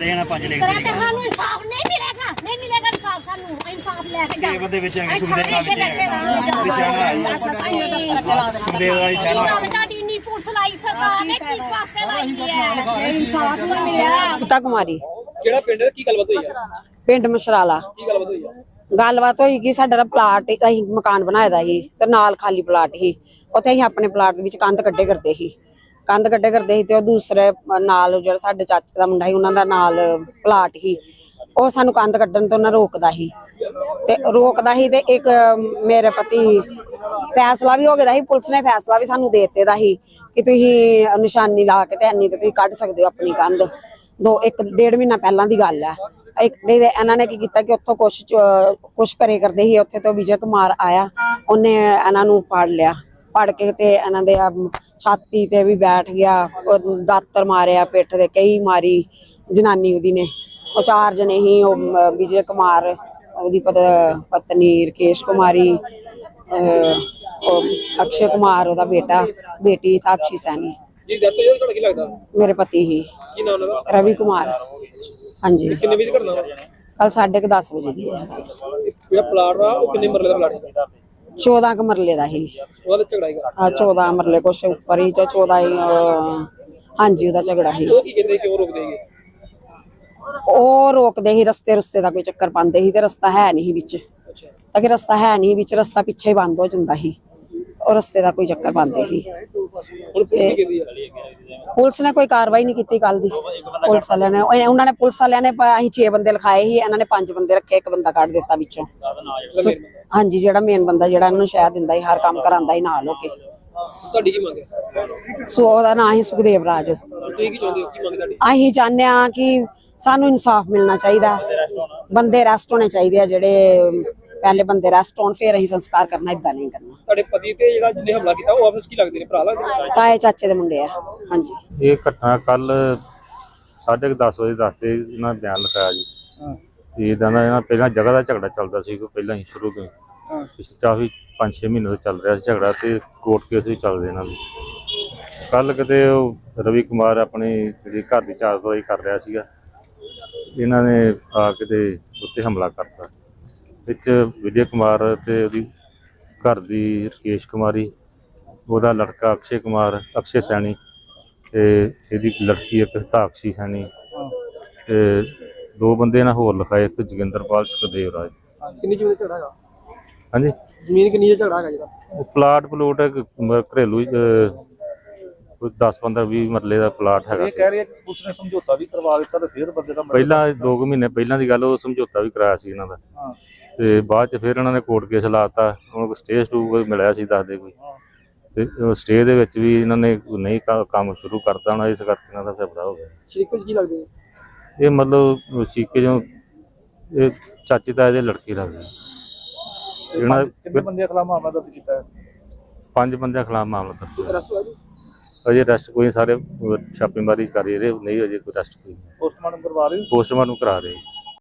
ਦੇਣਾ ਪੰਜ ਲਿਖ ਕਰਾ ਤੇ ਸਾਨੂੰ ਇਨਸਾਫ ਨਹੀਂ ਮਿਲੇਗਾ ਨਹੀਂ ਮਿਲੇਗਾ ਇਨਸਾਫ ਸਾਨੂੰ ਇਨਸਾਫ ਲੈ ਕੇ ਜਾ ਬੰਦੇ ਵਿੱਚ ਅਸੀਂ ਸੁਖਦੇਵ ਨਾਲ। ਸੁਖਦੇਵ ਸ਼ਹਿਰ ਗੱਲ ਤੁਹਾਡੀ ਇੰਨੀ ਪੁਲਿਸ ਲਾਈ ਸਰਕਾਰ ਨੇ ਕਿਸ ਵਾਸਤੇ ਲਾਈ ਹੈ? ਇਨਸਾਫ ਨਹੀਂ ਮਿਲਿਆ। ਗੀਤਾ ਕੁਮਾਰੀ ਕਿਹੜਾ ਪਿੰਡ ਹੈ ਕੀ ਗੱਲਬਾਤ ਹੋਈ ਆ? ਪਿੰਡ ਮਸ਼ਰਾਲਾ। ਕੀ ਗੱਲਬਾਤ ਹੋਈ ਆ? ਗੱਲਬਾਤ ਹੋਈ ਕਿ ਸਾਡਾ ਪਲਾਟ ਅਸੀਂ ਮਕਾਨ ਬਣਾਇਆ ਦਾ ਸੀ ਤੇ ਨਾਲ ਖਾਲੀ ਪਲਾਟ ਸੀ। ਉੱਥੇ ਅਸੀਂ ਆਪਣੇ ਪਲਾਟ ਦੇ ਵਿੱਚ ਕੰਧ ਕੱਢੇ ਕਰਦੇ ਸੀ। ਕੰਧ ਕੱਢੇ ਕਰਦੇ ਸੀ ਤੇ ਉਹ ਦੂਸਰੇ ਨਾਲ ਜਿਹੜਾ ਸਾਡੇ ਚਾਚੇ ਦਾ ਮੁੰਡਾ ਸੀ, ਉਹਨਾਂ ਦਾ ਨਾਲ ਪਲਾਟ ਸੀ। ਉਹ ਸਾਨੂੰ ਕੰਧ ਕੱਢਣ ਤੋਂ ਨਾ ਰੋਕਦਾ ਸੀ। ਤੇ ਰੋਕਦਾ ਸੀ ਤੇ ਇੱਕ ਮੇਰੇ ਪਤੀ ਫੈਸਲਾ ਵੀ ਹੋ ਗਿਆ ਸੀ, ਪੁਲਿਸ ਨੇ ਫੈਸਲਾ ਵੀ ਸਾਨੂੰ ਦੇ ਦਿੱਤੇ ਦਾ ਸੀ ਕਿ ਤੁਸੀਂ ਨਿਸ਼ਾਨੀ ਲਾ ਕੇ ਤੇ ਇੰਨੀ ਤੇ ਤੁਸੀਂ ਕੱਢ ਸਕਦੇ ਹੋ ਆਪਣੀ ਕੰਧ। ਦੋ, ਇੱਕ ਡੇਢ ਮਹੀਨਾ ਪਹਿਲਾਂ ਦੀ ਗੱਲ ਹੈ। ਇੱਕ ਦੇ ਇਹਨਾਂ ਨੇ ਕੀ ਕੀਤਾ ਕਿ ਉੱਥੋਂ ਕੁਛ ਕੁਛ ਕਰੇ ਕਰਦੇ ਸੀ, ਉੱਥੇ ਤੋਂ ਵਿਜੇ ਕੁਮਾਰ ਆਇਆ, ਉਹਨੇ ਇਹਨਾਂ ਨੂੰ ਫੜ ਲਿਆ। ਫੜ ਕੇ ਤੇ ਇਹਨਾਂ ਦੇ ਛਾਤੀ ਤੇ ਵੀ ਬੈਠ ਗਿਆ ਉਹ ਦਾਤਰ ਮਾਰਿਆ ਪਿੱਠ ਤੇ ਕਈ ਮਾਰੀ ਜਨਾਨੀ ਉਹਦੀ ਨੇ। ਉਹ ਚਾਰ ਜਣੇ ਹੀ ਉਹ ਵਿਜੇ ਕੁਮਾਰ ਉਹਦੀ ਪਤ- ਪਤਨੀ ਰਕੇਸ਼ ਕੁਮਾਰੀ ਉਹ ਅਕਸ਼ੇ ਕੁਮਾਰ ਉਹਦਾ ਬੇਟਾ ਬੇਟੀ ਸਾਕਸ਼ੀ ਸੈਣੀ। ਜੀ ਦੱਸ ਜੋ ਤੁਹਾਡਾ ਕੀ ਲੱਗਦਾ? ਮੇਰੇ ਪਤੀ ਹੀ। ਕੀ ਨਾਮ ਉਹਨਾਂ ਦਾ ਰਵੀ ਕੁਮਾਰ। ਹਾਂਜੀ। ਕਿੰਨੇ ਵਜੇ ਵਾ? ਕੱਲ 10:30 ਵਜੇ ਦੀ ਜਿਹੜਾ ਪਲਾਟ ਆ ਉਹ ਕਿੰਨੇ ਮਰਲੇ ਦਾ ਪਲਾਟ ਹੈ? 14 ਕ ਮਰਲੇ ਦਾ ਹੀ ਉਹਦਾ ਝਗੜਾ ਹੈਗਾ ਆ 14 ਮਰਲੇ ਕੁਛ ਉੱਪਰ ਹੀ ਜਾਂ 14 ਹੀ ਅਹ, ਹਾਂਜੀ ਉਹਦਾ ਝਗੜਾ ਹੀ ਉਹ ਕੀ ਕਹਿੰਦੇ ਕਿਉਂ ਰੋਕਦੇ ਹੈਗੇ ਉਹ ਰੋਕਦੇ ਸੀ ਰਸਤੇ ਰਸਤੇ ਦਾ ਕੋਈ ਚੱਕਰ ਪਾਉਂਦੇ ਸੀ ਤੇ ਰਸਤਾ ਹੈ ਨਹੀਂ ਸੀ ਵਿੱਚ। ਅੱਛਾ। ਤਾਂ ਕਿ ਰਸਤਾ ਹੈ ਨਹੀਂ ਵਿੱਚ ਰਸਤਾ ਪਿੱਛੇ ਹੀ ਬੰਦ ਹੋ ਜਾਂਦਾ ਸੀ। ਉਹ ਰਸਤੇ ਦਾ ਕੋਈ ਚੱਕਰ ਪਾਉਂਦੇ ਹੁਣ ਪੁਲਿਸ ਕੀ ਕਹਿੰਦੀ ਆ? ਪੁਲਿਸ ਨੇ ਕੋਈ ਕਾਰਵਾਈ ਨਹੀਂ ਕੀਤੀ ਕੱਲ ਦੀ। ਪੁਲਿਸ ਵਾਲਿਆਂ ਨੇ ਉਹ- ਉਹਨਾਂ ਨੇ ਪੁਲਿਸ ਵਾਲਿਆਂ ਨੇ ਪ- ਅਸੀਂ 6 ਬੰਦੇ ਲਿਖਾਏ ਸੀ ਇਹਨਾਂ ਨੇ 5 ਬੰਦੇ ਰੱਖੇ ਇੱਕ ਬੰਦਾ ਕੱਢ ਦਿੱਤਾ ਵਿੱਚੋਂ। ਸੋ- ਹਾਂਜੀ ਜਿਹੜਾ ਮੇਨ ਬੰਦਾ ਜਿਹੜਾ ਇਹਨਾਂ ਸ਼ਾਇਦ ਦਿੰਦਾ ਸੀ ਹਰ ਕੰਮ ਕਰਾਂਦਾ ਸੀ ਨਾਲ ਹੋ ਕੇ। ਤੁਹਾਡੀ ਕੀ ਮੰਗ ਹੈ? ਸੋ ਉਹਦਾ ਨਾਂ ਹੀ ਸੁਖਦੇਵ ਰਾਜ। ਤੁਸੀਂ ਕੀ ਚਾਹੁੰਦੇ ਹੋ? ਕੀ ਮੰਗ ਤੁਹਾਡੀ? ਅਸੀਂ ਚਾਹੁੰਦੇ ਆ ਕਿ ਸਾਨੂੰ ਇਨਸਾਫ ਮਿਲਣਾ ਚਾਹੀਦਾ। ਬੰਦੇ ਰੈਸਟ ਹੋਣੇ। ਚਾਹੀਦੇ ਆ ਜਿਹੜੇ ਪਹਿਲੇ ਬੰਦੇ ਰੈਸਟ ਹੋਣ ਫਿਰ ਅਸੀਂ ਸੰਸਕਾਰ ਕਰਨਾ ਇਦਾਂ ਨਹੀਂ ਕਰਨਾ। ਤੁਹਾਡੇ ਪਤੀ ਤੇ ਜਿਹੜਾ ਜਿਹਨੇ ਹਮਲਾ ਕੀਤਾ ਉਹ ਆਪਸ ਕੀ ਲੱਗਦੇ ਨੇ? ਭਰਾ ਲੱਗਦੇ ਨੇ? ਤਾਏ ਚਾਚੇ ਦੇ ਮੁੰਡੇ ਆ ਹਾਂਜੀ। ਇਹ ਘਟਨਾ ਕੱਲ 10:30 ਵਜੇ ਦੱਸਦੇ ਇਹਨਾਂ ਬਿਆਨ ਲਿਖਾਇਆ ਜੀ। ਇਹ ਦਾ ਨਾ ਇਹਨਾਂ ਪਹਿਲਾਂ ਜਗ੍ਹਾ ਦਾ ਝਗੜਾ ਚੱਲਦਾ ਸੀ ਕੋਈ ਪਹਿਲਾਂ ਹੀ ਸ਼ੁਰੂ ਤੋਂ ਹੀ। ਪਿਛਲੇ ਕਾਫੀ 5-6 ਮਹੀਨੇ ਤੋਂ ਚੱਲ ਰਿਹਾ ਸੀ ਝਗੜਾ ਤੇ ਕੋਰਟ ਕੇਸ ਵੀ ਚੱਲਦੇ ਇਹਨਾਂ ਦੇ। ਕੱਲ ਕਿਤੇ ਉਹ ਰਵੀ ਕੁਮਾਰ ਆਪਣੀ ਜਿਹੜੀ ਘਰ ਦੀ ਚਾਰ ਦਵਾਈ ਕਰ ਰਿਹਾ ਸੀਗਾ ਇਹਨਾਂ ਨੇ ਆ ਕੇ ਤੇ ਉੱਤੇ ਹਮਲਾ ਕਰਤਾ। ਵਿੱਚ ਵਿਜੇ ਕੁਮਾਰ ਤੇ ਉਹਦੀ ਘਰ ਦੀ ਰਕੇਸ਼ ਕੁਮਾਰੀ ਉਹਦਾ ਲੜਕਾ ਅਕਸ਼ੇ ਕੁਮਾਰ ਅਕਸ਼ੇ ਸੈਣੀ ਤੇ ਇਹਦੀ ਲੜਕੀ ਇੱਕ ਤਾਕਸ਼ੀ ਸੈਣੀ ਤੇ ਦੋ ਬੰਦੇ ਨਾਲ ਹੋਰ ਲਿਖਾਏ ਇੱਕ ਜੋਗਿੰਦਰਪਾਲ ਸੁਖਦੇਵ ਰਾਜ ਕਿੰਨੀ ਜ਼ਮੀਨ ਦਾ ਝਗੜਾ ਹੈਗਾ? ਹਾਂਜੀ? ਜ਼ਮੀਨ ਕਿੰਨੀ ਦਾ ਝਗੜਾ ਹੈਗਾ ਜਿਹਦਾ ਉਹ ਪਲਾਟ ਪਲੂਟ ਹੈ ਇੱਕ ਮ- ਘਰੇਲੂ ਅਹ, ਕੋਈ 10 15 20 ਮਰਲੇ ਦਾ ਪਲਾਟ ਹੈਗਾ ਇਹ ਸੀ। ਕਹਿ ਰਹੀ ਹੈ ਕਿ ਪੁਲਿਸ ਨੇ ਸਮਝੌਤਾ ਵੀ ਕਰਵਾ ਦਿੱਤਾ ਤੇ ਫਿਰ ਬੰਦੇ ਦਾ ਮਰਡਰ ਪਹਿਲਾਂ 2 ਮਹੀਨੇ ਪਹਿਲਾਂ ਦੀ ਗੱਲ ਉਹ ਸਮਝੌਤਾ ਵੀ ਕਰਾਇਆ ਸੀ ਇਹਨਾਂ ਦਾ। ਹਾਂ। ਤੇ ਬਾਅਦ ਚ ਫਿਰ ਇਹਨਾਂ ਨੇ ਕੋਰਟ ਕੇਸ ਲਾਤਾ ਉਹਨਾਂ ਕੋਲ ਸਟੇ ਸਟੂ ਕੋਈ ਮਿਲਿਆ ਸੀ ਦੱਸਦੇ ਕੋਈ। ਤੇ ਉਹ ਸਟੇ ਦੇ ਵਿੱਚ ਵੀ ਇਹਨਾਂ ਨੇ ਨਹੀਂ ਕ- ਕੰਮ ਸ਼ੁਰੂ ਕਰਤਾ ਹੋਣਾ ਇਸ ਕਰਕੇ ਇਹਨਾਂ ਦਾ ਫੈਸਲਾ ਹੋ ਗਿਆ। ਸ਼ਰੀਕੋ ਜੀ ਕੀ ਲੱਗਦੇ ਨੇ? ਇਹ ਮਤਲਬ ਸੀਕੇ ਜੋ ਇਹ ਚਾਚੀ ਤਾਏ ਦੇ ਲੜਕੀ ਲੱਗਦੀ ਇਹਨਾਂ ਕਿੰਨੇ ਬੰਦੇ ਖਿਲਾਫ ਮਾਮਲਾ ਦਰਜ ਕੀਤਾ ਹੈ ਪੰਜ ਬੰਦਿਆਂ ਖਿਲਾਫ ਮਾਮਲਾ ਦਰਜ ਹੋਇਆ। ਰਸੂ ਜੀ ਅਜੇ ਰੈਸਟ ਕੋਈ ਸਾਰੇ ਅਹ, ਛਾਪੇਮਾਰੀ ਕਰ ਰਹੇ ਨਹੀਂ ਅਜੇ ਕੋਈ ਰੈਸਟ ਕੋਈ ਪੋਸਟਮਾਰਟਮ ਕਰਵਾ ਰਹੇ ਹੋ? ਪੋਸਟਮਾਰਟਮ ਕਰਾ ਰਹੇ